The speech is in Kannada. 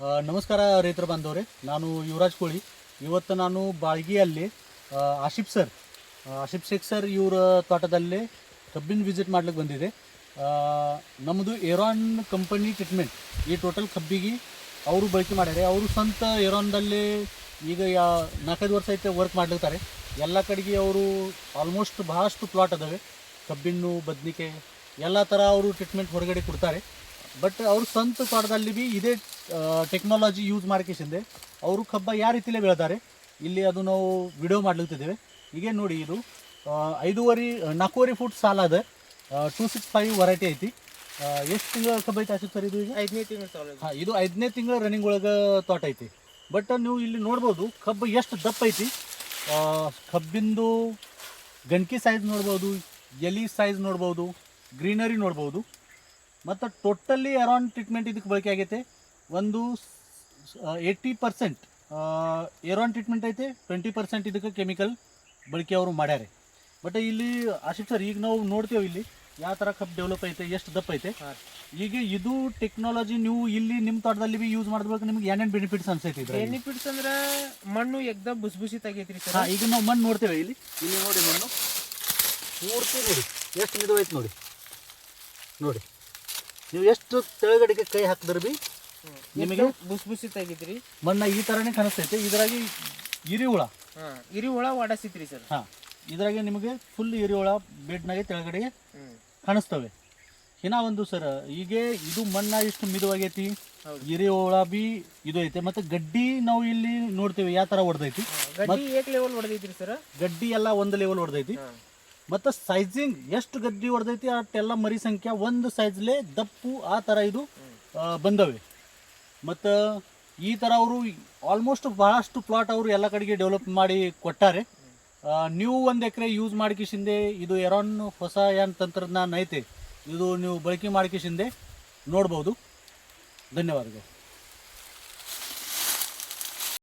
ನಮಸ್ಕಾರ ರೈತರ ಬಾಂಧವರೇ ನಾನು ಯುವರಾಜ್ ಕೋಳಿ. ಇವತ್ತು ನಾನು ಬಾಳ್ಗಿಯಲ್ಲಿ ಆಶಿಫ್ ಸರ್ ಆಶಿಫ್ ಶೇಖ್ ಸರ್ ಇವರ ತೋಟದಲ್ಲಿ ಕಬ್ಬಿನ ವಿಸಿಟ್ ಮಾಡ್ಲಿಕ್ಕೆ ಬಂದಿದೆ. ನಮ್ಮದು ಏರಾನ್ ಕಂಪನಿ ಟ್ರೀಟ್ಮೆಂಟ್ ಈ ಟೋಟಲ್ ಕಬ್ಬಿಗೆ ಅವರು ಬಳಕೆ ಮಾಡ್ಯಾರೆ ಅವರು ಸ್ವಂತ ಏರಾನ್ದಲ್ಲಿ ಈಗ ಯಾ, ನಾಲ್ಕೈದು ವರ್ಷ ಐತೆ ವರ್ಕ್ ಮಾಡ್ಲಿರ್ತಾರೆ ಎಲ್ಲ ಕಡೆಗೆ ಅವರು ಆಲ್ಮೋಸ್ಟ್ ಭಾಳಷ್ಟು ಪ್ಲಾಟ್ ಅದಾವೆ. ಕಬ್ಬಿಣ್ಣು ಬದ್ನಿಕೆ ಎಲ್ಲ ಥರ ಅವರು ಟ್ರೀಟ್ಮೆಂಟ್ ಹೊರಗಡೆ ಕೊಡ್ತಾರೆ. ಬಟ್ ಅವರು ಸ್ವಂತ ತೋಟದಲ್ಲಿ ಭೀ ಇದೇ ಟೆಕ್ನಾಲಜಿ ಯೂಸ್ ಮಾಡ್ಕೇಸಿಂದೆ ಅವರು ಕಬ್ಬ ಯಾವ ರೀತಿಲೇ ಬೆಳೆದಾರೆ ಇಲ್ಲಿ ಅದು ನಾವು ವಿಡಿಯೋ ಮಾಡ್ಲತ್ತಿದ್ದೇವೆ ಈಗ ನೋಡಿ ಇದು ಐದೂವರೆ ನಾಲ್ಕೂವರೆ ಫುಟ್ ಸಾಲ ಅದ. ಟೂ ಸಿಕ್ಸ್ ಫೈವ್ ವೆರೈಟಿ ಐತಿ. ಎಷ್ಟು ತಿಂಗಳ ಕಬ್ಬ ಐತಿ ಸರ್ ಇದು ಈಗ? ಐದನೇ ತಿಂಗಳು ಹಾಂ ಇದು ಐದನೇ ತಿಂಗಳ ರನ್ನಿಂಗ್ ಒಳಗೆ ತೋಟ ಐತಿ. ಬಟ್ ನೀವು ಇಲ್ಲಿ ನೋಡ್ಬೋದು ಕಬ್ಬು ಎಷ್ಟು ದಪ್ಪ ಐತಿ. ಕಬ್ಬಿಂದು ಗಂಟಿ ಸೈಜ್ ನೋಡ್ಬೋದು ಎಲಿ ಸೈಜ್ ನೋಡ್ಬೋದು ಗ್ರೀನರಿ ನೋಡ್ಬೋದು. ಮತ್ತು ಟೋಟಲಿ ಅರೌಂಡ್ ಟ್ರೀಟ್ಮೆಂಟ್ ಇದಕ್ಕೆ ಬಳಕೆ ಆಗೈತೆ. ಒಂದು ಏಯ್ಟಿ ಪರ್ಸೆಂಟ್ ಏರೋನ್ ಟ್ರೀಟ್ಮೆಂಟ್ ಐತೆ ಟ್ವೆಂಟಿ ಪರ್ಸೆಂಟ್ ಇದಕ್ಕೆ ಕೆಮಿಕಲ್ ಬಳಕೆ ಅವರು ಮಾಡ್ಯಾರೆ. ಬಟ್ ಇಲ್ಲಿ ಆಶಿಫ್ ಸರ್ ಈಗ ನಾವು ನೋಡ್ತೇವೆ ಇಲ್ಲಿ ಯಾವ ಥರ ಕಪ್ ಡೆವಲಪ್ ಐತೆ ಎಷ್ಟು ದಪ್ಪ ಐತೆ. ಈಗ ಇದು ಟೆಕ್ನಾಲಜಿ ನೀವು ಇಲ್ಲಿ ನಿಮ್ಮ ತೋಟದಲ್ಲಿ ಬಿ ಯೂಸ್ ಮಾಡಿದ್ಬೇಕು ನಿಮ್ಗೆ ಏನೇನು ಬೆನಿಫಿಟ್ಸ್ ಅನ್ಸೈತಿ? ಬೆನಿಫಿಟ್ಸ್ ಅಂದ್ರೆ ಮಣ್ಣು ಎಕ್ದಮ್ ಬುಸ್ ಬುಸಿ ತೆಗೈತ್ರಿ ಸರ್ ಹಾ ಈಗ ನಾವು ಮಣ್ಣು ನೋಡ್ತೇವೆ ಇಲ್ಲಿ. ಇಲ್ಲಿ ನೋಡಿ ಮಣ್ಣು. ಪೂರ್ತಿ ನೋಡಿ ಎಷ್ಟು ಮಿದು ಐತೆ ನೋಡಿ. ನೋಡಿ. ನೀವು ಎಷ್ಟು ತೆಳಗಡೆಗೆ ಕೈ ಹಾಕಿದ್ರೆ ಬಿ ನಿಮಗೆ? ಬುಸ್ ಬುಸಿ ಮಣ್ಣ ಈ ತರನೇ ಕನಸ್ತೈತೆ ಇದ್ರಾಗಿ ಇರಿ ಹುಳ ಇರಿ ಹುಳ ಒಡಸಿತ್ರಿ ಸರ್. ಹಾ ಇದ್ರಾಗೆ ನಿಮಗೆ ಫುಲ್ ಇರಿ ಹುಳ ಬೆಡ್ನಾಗೆ ಹ್ಮ್. ಕಾಣಿಸ್ತವೆ. ಇನ್ನ ಒಂದು ಸರ್ ಈಗ ಇದು ಮಣ್ಣ ಇಷ್ಟು ಮಿದುವಾಗೈತಿ. ಇರಿ ಹುಳ ಬಿ ಇದು ಐತೆ. ಮತ್ತೆ ಗಡ್ಡಿ ನಾವು ಇಲ್ಲಿ ನೋಡ್ತೇವೆ ಯಾವ ತರ ಹೊಡೆದೈತಿ ಹಾ, ಗಡ್ಡಿ ಏಕ್ ಲೆವೆಲ್ ಹೊಡೆದೈತ್ರಿ ಸರ್? ಗಡ್ಡಿ ಎಲ್ಲ ಒಂದು ಲೆವೆಲ್ ಹೊಡೆದೈತಿ ಮತ್ತೆ ಸೈಜಿಂಗ್ ಎಷ್ಟು ಗಡ್ಡಿ ಹೊಡೆದೈತಿ ಅಷ್ಟೆಲ್ಲ ಮರಿ ಸಂಖ್ಯೆ ಒಂದು ಸೈಜ್ಲೆ ದಪ್ಪು ಆ ತರ ಇದು ಬಂದವೆ. ಮತ್ತು ಈ ಥರ ಅವರು ಆಲ್ಮೋಸ್ಟ್ ಭಾಳಷ್ಟು ಪ್ಲಾಟ್ ಅವರು ಎಲ್ಲ ಕಡೆಗೆ ಡೆವಲಪ್ ಮಾಡಿ ಕೊಟ್ಟಾರೆ. ನೀವು ಒಂದು ಎಕರೆ ಯೂಸ್ ಮಾಡ್ಕಿಸಿಂದೆ ಇದು ಎರಾನ್ ಹೊಸ ಏನು ತಂತ್ರಜ್ಞಾನ ಐತೆ, ಇದು ನೀವು ಬಳಕೆ ಮಾಡ್ಕಿಸಿಂದೆ ನೋಡ್ಬೋದು. ಧನ್ಯವಾದಗಳು.